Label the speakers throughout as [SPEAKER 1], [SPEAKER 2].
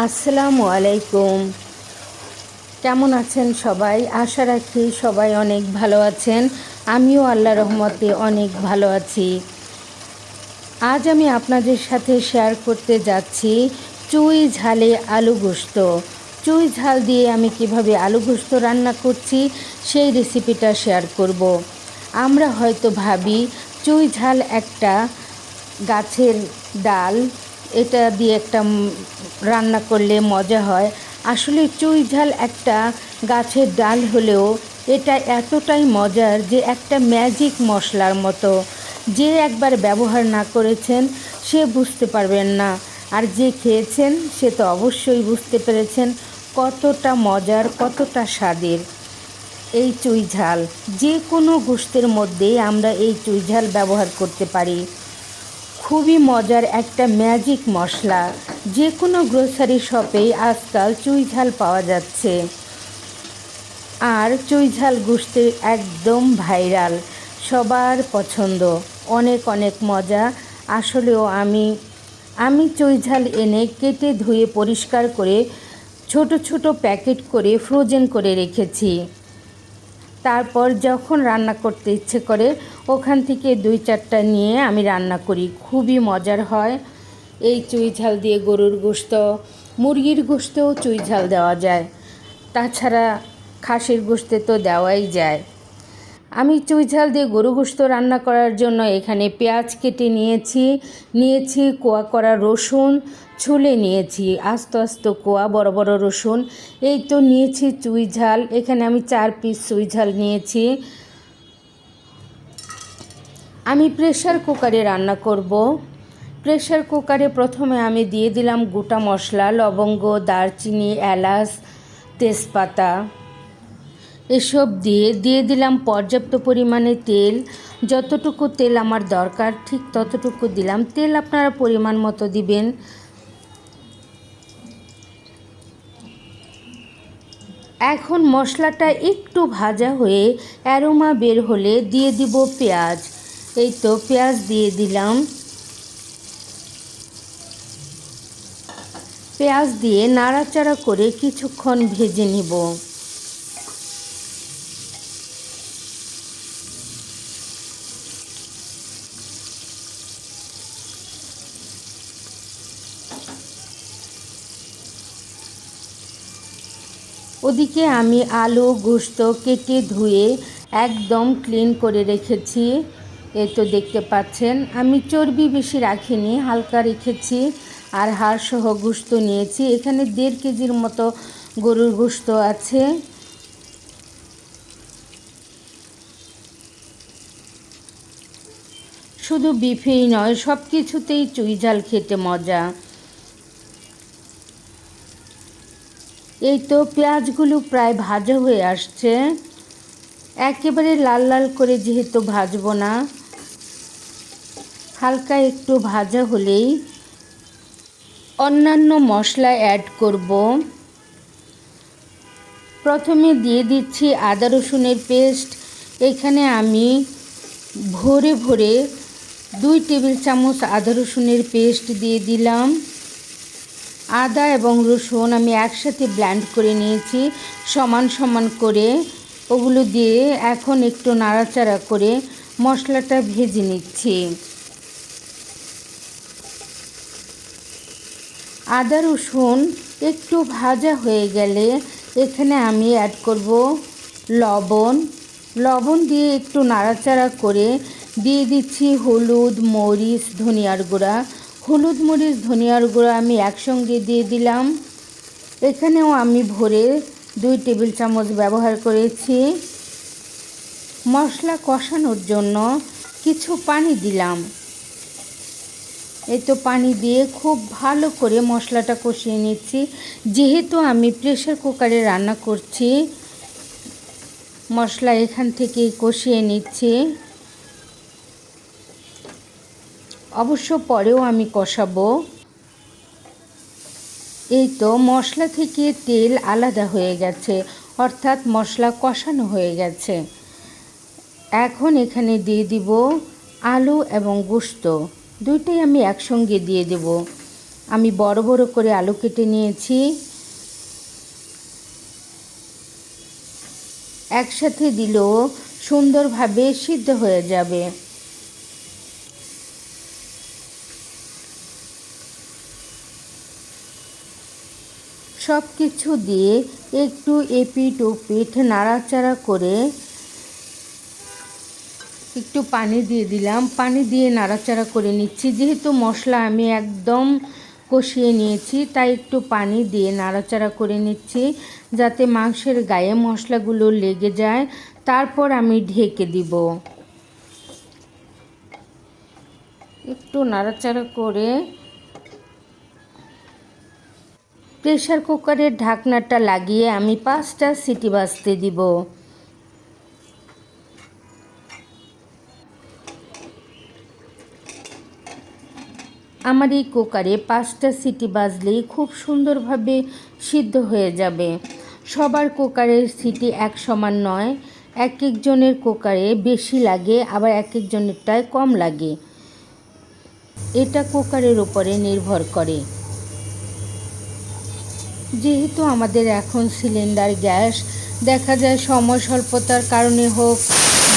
[SPEAKER 1] আসসালামু আলাইকুম। কেমন আছেন সবাই? আশা রাখি সবাই অনেক ভালো আছেন। আমিও আল্লাহ রহমতে অনেক ভালো আছি। আজ আমি আপনাদের সাথে শেয়ার করতে যাচ্ছি চুই ঝালে আলু গোস্ত। চুই ঝাল দিয়ে আমি কীভাবে আলু গোস্ত রান্না করছি সেই রেসিপিটা শেয়ার করব। আমরা হয়তো ভাবি, চুই ঝাল একটা গাছের ডাল এটা দিয়ে একটা রান্না করলে মজা হয়। আসলে চুই ঝাল একটা গাছের ডাল হলেও এটা এতটাই মজার যে একটা ম্যাজিক মশলার মতো। যে একবার ব্যবহার না করেছেন, সে বুঝতে পারবেন না। আর যে খেয়েছেন, সে তো অবশ্যই বুঝতে পেরেছেন কতটা মজার, কতটা স্বাদের এই চুই ঝাল। যে কোনো গোষ্ঠের মধ্যেই আমরা এই চুই ঝাল ব্যবহার করতে পারি। খুবই মজার একটা ম্যাজিক মশলা। যে কোনো গ্রোসারি শপেই আজকাল চুইঝাল পাওয়া যাচ্ছে। আর চুই ঝাল গোষ্ঠী একদম ভাইরাল, সবার পছন্দ। অনেক অনেক মজা। আসলেও আমি আমি চুই ঝাল এনে কেটে ধুয়ে পরিষ্কার করে ছোট ছোট প্যাকেট করে ফ্রোজেন করে রেখেছি। তারপর যখন রান্না করতে ইচ্ছে করে, ওখান থেকে দুই চারটা নিয়ে আমি রান্না করি। খুবই মজার হয়। এই চুই ঝাল দিয়ে গরুর গোস্ত মুরগির গোস্তেও চুই ঝাল দেওয়া যায়। তাছাড়া খাসির গোস্তে তো দেওয়াই যায়। আমি চুই ঝাল দিয়ে গরু গোস্ত রান্না করার জন্য এখানে পেঁয়াজ কেটে নিয়েছি নিয়েছি কোয়া করা রসুন, ছুলে নিয়েছি আস্তে আস্তে কোয়া, বড় বড় রসুন, এই তো নিয়েছি চুই ঝাল। এখানে আমি চার পিস চুই ঝাল নিয়েছি। আমি প্রেশার কুকারে রান্না করব। প্রেশার কুকারে প্রথমে আমি দিয়ে দিলাম গোটা মশলা, লবঙ্গ, দারচিনি, এলাচ, তেজপাতা। এসব দিয়ে দিয়ে দিলাম পর্যাপ্ত পরিমাণে তেল। যতটুকু তেল আমার দরকার, ঠিক ততটুকু দিলাম। তেল আপনারা পরিমাণ মতো দিবেন। এখন মশলাটা একটু ভাজা হয়ে অ্যারোমা বের হলে দিয়ে দিব পেঁয়াজ। এই তো পেঁয়াজ দিয়ে দিলাম। পেঁয়াজ দিয়ে নাড়াচাড়া করে কিছুক্ষণ ভেজে নিব। ওদিকে আমি আলু গোস্ত কেটে ধুয়ে একদম ক্লিন করে রেখেছি। এ তো দেখতে পাচ্ছেন, আমি চর্বি বেশি রাখিনি, হালকা রেখেছি আর হাড়সহ গোস্ত নিয়েছি। এখানে দেড় কেজির মতো গরুর গোস্ত আছে। শুধু বিফেই নয় সব কিছুতেই চুই ঝাল খেতে মজা। এই তো পেঁয়াজগুলো প্রায় ভাজা হয়ে আসছে। একেবারে লাল লাল করে যেহেতু ভাজবো না, হালকা একটু ভাজা হলেই অন্যান্য মশলা অ্যাড করব। প্রথমে দিয়ে দিচ্ছি আদা রসুনের পেস্ট এখানে আমি ভরে ভরে দুই টেবিল চামচ আদা রসুনের পেস্ট দিয়ে দিলাম। আদা এবং রসুন আমি একসাথে ব্ল্যান্ড করে নিয়েছি, সমান সমান করে। ওগুলো দিয়ে এখন একটু নাড়াচাড়া করে মশলাটা ভেজে নিচ্ছি। আদা, রসুন একটু ভাজা হয়ে গেলে এখানে আমি অ্যাড করব লবণ। লবণ দিয়ে একটু নাড়াচাড়া করে দিয়ে দিচ্ছি হলুদ, মরিচ, ধনিয়ার গুঁড়া। হলুদ মরিচ, ধনিয়ার গুঁড়া আমি একসঙ্গে দিয়ে দিলাম। এখানেও আমি ভরে দুই টেবিল চামচ ব্যবহার করেছি। মশলা কষানোর জন্য কিছু পানি দিলাম। এই তো পানি দিয়ে খুব ভালো করে মশলাটা কষিয়ে নিচ্ছি। যেহেতু আমি প্রেশার কুকারে রান্না করছি, মশলা এখান থেকে কষিয়ে নিচ্ছি। অবশ্য পরেও আমি কষাবো। এই তো মশলা থেকে তেল আলাদা হয়ে গেছে, অর্থাৎ মশলা কষানো হয়ে গেছে। এখন এখানে দিয়ে দিব আলু এবং গোস্ত। দুইটাই আমি একসঙ্গে দিয়ে দেব। আমি বড় বড় করে আলু কেটে নিয়েছি। একসাথে দিলেও সুন্দরভাবে সিদ্ধ হয়ে যাবে। সব কিছু দিয়ে একটু এপিট ওপিট নাড়াচাড়া করে একটু পানি দিয়ে দিলাম। পানি দিয়ে নাড়াচাড়া করে নিচ্ছি। যেহেতু মশলা আমি একদম কষিয়ে নিয়েছি, তাই একটু পানি দিয়ে নাড়াচাড়া করে নিচ্ছি যাতে মাংসের গায়ে মশলাগুলো লেগে যায়। তারপর আমি ঢেকে দিব। একটু নাড়াচাড়া করে প্রেশার কুকারের ঢাকনাটা লাগিয়ে আমি পাঁচটা সিটি বাজতে দিব। আমার এই কুকারে পাঁচটা সিটি বাজলেই খুব সুন্দরভাবে সিদ্ধ হয়ে যাবে। সবার কুকারের সিটি এক সমান নয়, এক একজনের কুকারে বেশি লাগে, আবার এক একজনেরটায় কম লাগে। এটা কুকারের উপরে নির্ভর করে। যেহেতু আমাদের এখন সিলিন্ডার গ্যাস, দেখা যায় সময় স্বল্পতার কারণে হোক,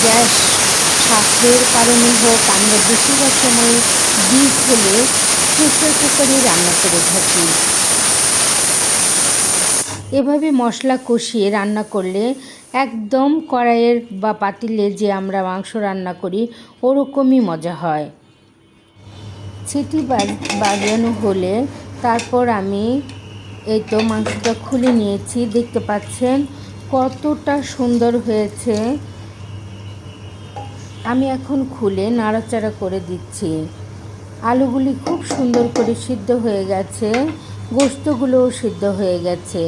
[SPEAKER 1] গ্যাস স্বাস্থ্যের কারণে হোক, আমরা বেশিরভাগ সময় বীজ হলে প্রেসার কুকারে রান্না করে থাকি। এভাবে মশলা কষিয়ে রান্না করলে একদম কড়াইয়ের বা পাতিলে যে আমরা মাংস রান্না করি, ওরকমই মজা হয়। ছিটি বাজানো হলে তারপর আমি এই তো মাংসটা খুলে নিয়েছি, দেখতে পাচ্ছেন কতটা সুন্দর হয়েছে। আমি এখন খুলে নাড়াচাড়া করে দিচ্ছি। আলুগুলি খুব সুন্দর করে সিদ্ধ হয়ে গেছে, গোস্তগুলোও সিদ্ধ হয়ে গেছে।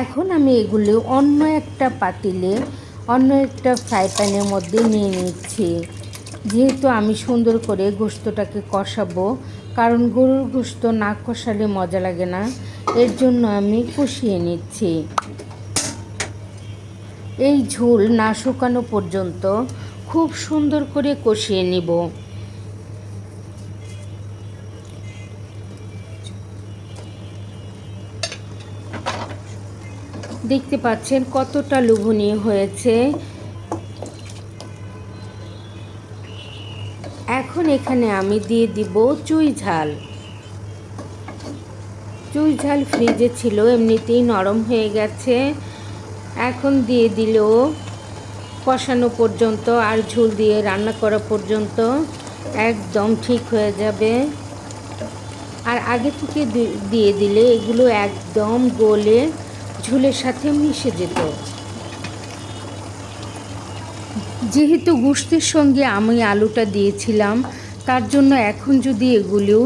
[SPEAKER 1] এখন আমি এগুলি অন্য একটা পাতিলে, অন্য একটা ফ্রাই প্যানের মধ্যে নিয়ে নিচ্ছি। যেহেতু আমি সুন্দর করে গোস্তটাকে কষাবো, কারণ গরুর গোস্ত না কষালে মজা লাগে না, এর জন্য আমি কষিয়ে নিচ্ছি। এই ঝোল না শুকানো পর্যন্ত খুব সুন্দর করে কষিয়ে নিব। দেখতে পাচ্ছেন কতটা লোভনীয় হয়েছে। এখন এখানে আমি দিয়ে দিব চুই ঝাল। চুই ঝাল ফ্রিজে ছিল, এমনিতেই নরম হয়ে গেছে। এখন দিয়ে দিলেও কষানো পর্যন্ত আর ঝোল দিয়ে রান্না করা পর্যন্ত। একদম ঠিক হয়ে যাবে। আর আগে থেকে দিয়ে দিলে এগুলো একদম গলে ঝোলের সাথে মিশে যেত। যেহেতু গোস্তের সঙ্গে আমি আলুটা দিয়েছিলাম, তার জন্য এখন যদি এগুলো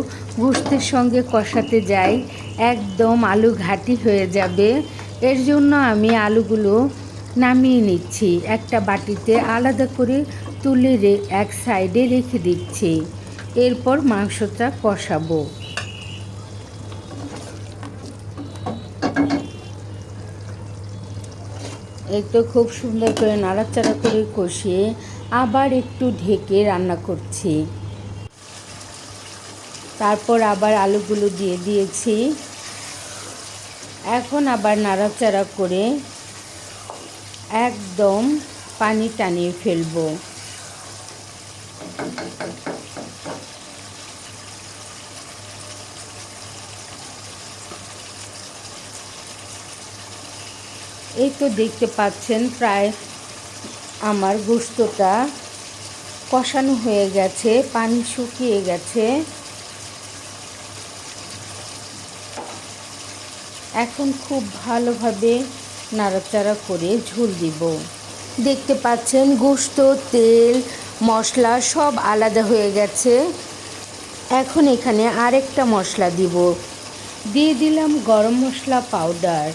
[SPEAKER 1] গোস্তের সঙ্গে কষাতে যাই, একদম আলু ঘাটি হয়ে যাবে। এর জন্য আমি আলুগুলো নামিয়ে নিচ্ছি। একটা বাটিতে আলাদা করে তুলে এক সাইডে রেখে দিচ্ছি। এরপর মাংসটা কষাবো। তো খুব সুন্দর করে নাড়াচাড়া করে কষিয়ে আবার একটু ঢেকে রান্না করছি। তারপর আবার আলুগুলো দিয়ে দিয়েছি। এখন আবার নাড়াচাড়া করে একদম পানি টানিয়ে ফেলব। এই তো দেখতে পাচ্ছেন প্রায় আমার গোস্তটা কষানো হয়ে গেছে, পানি শুকিয়ে গেছে। এখন খুব ভালোভাবে নাড়াচাড়া করে ঝোল দিব। দেখতে পাচ্ছেন গোস্ত তেল, মশলা সব আলাদা হয়ে গেছে। এখন এখানে আরেকটা মশলা দিব। দিয়ে দিলাম গরম মশলা পাউডার।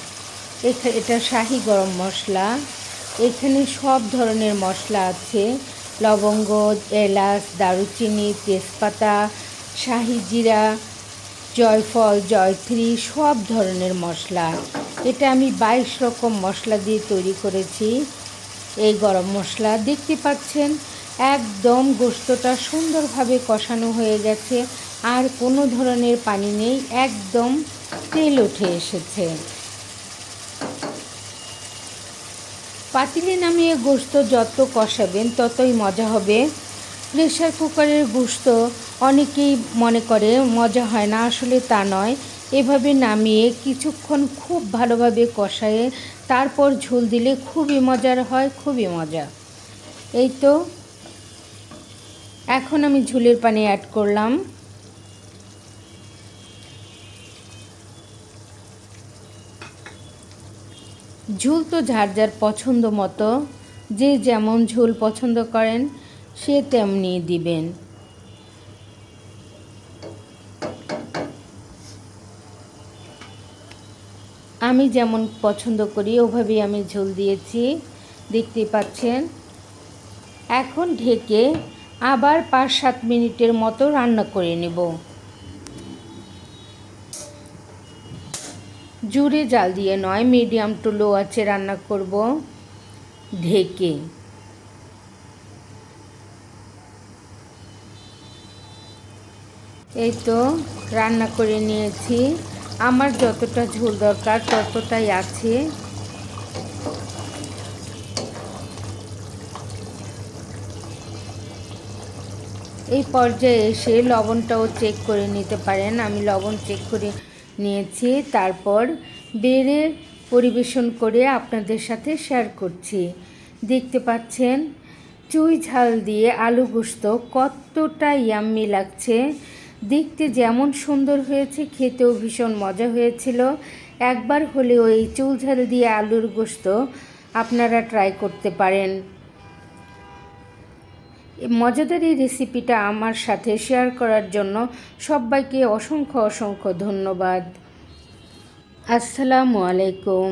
[SPEAKER 1] এটা শাহি গরম মশলা। এখানে সব ধরনের মশলা আছে। লবঙ্গ, এলাচ, দারুচিনি, তেজপাতা, শাহি জিরা, জয়ফল, জয়ত্রী, সব ধরনের মশলা। এটা আমি বাইশ রকম মশলা দিয়ে তৈরি করেছি। এই গরম মশলা দেখতে পাচ্ছেন? একদম গোস্তটা সুন্দরভাবে কষানো হয়ে গেছে। আর কোনো ধরনের পানি নেই। একদম তেল উঠে এসেছে। পাতিলে নামিয়ে গোস্ত যত কষাবেন, ততই মজা হবে। প্রেশার কুকারের গোস্ত অনেকেই মনে করে, মজা হয় না, আসলে তা নয়। এভাবে নামিয়ে কিছুক্ষণ খুব ভালোভাবে কষায়ে তারপর ঝোল দিলে খুবই মজার হয়, খুবই মজা। এই তো, এখন আমি ঝোলের পানি অ্যাড করলাম। ঝোল তো যার যার পছন্দ মতো, যে যেমন ঝোল পছন্দ করেন, সে তেমনি দিবেন। আমি যেমন পছন্দ করি, ওভাবেই আমি ঝোল দিয়েছি। দেখতে পাচ্ছেন। এখন ঢেকে আবার পাঁচ সাত মিনিটের মতো রান্না করে নেব। জুড়ে জাল দিয়ে নয়, মিডিয়াম টু লো আছে রান্না করব। ঢেকে। এই তো রান্না করে নিয়েছি। আমার যতটা ঝোল দরকার ততটাই আছে। এই পর্যায়ে এসে লবণটাও চেক করে নিতে পারেন। আমি লবণ চেক করে নিয়েছি, তারপর বেড়ে পরিবেশন করে আপনাদের সাথে শেয়ার করছি। দেখতে পাচ্ছেন, চুই ঝাল দিয়ে আলু গোস্ত কতটা ইয়াম্মি লাগছে। দেখতে যেমন সুন্দর হয়েছে, খেতেও ভীষণ মজা হয়েছিল। একবার হলেও এই চুল ঝাল দিয়ে আলুর গোস্ত আপনারা ট্রাই করতে পারেন। মজাদার এই রেসিপিটা আমার সাথে শেয়ার করার জন্য সবাইকে অসংখ্য অসংখ্য ধন্যবাদ। আসসালামু আলাইকুম।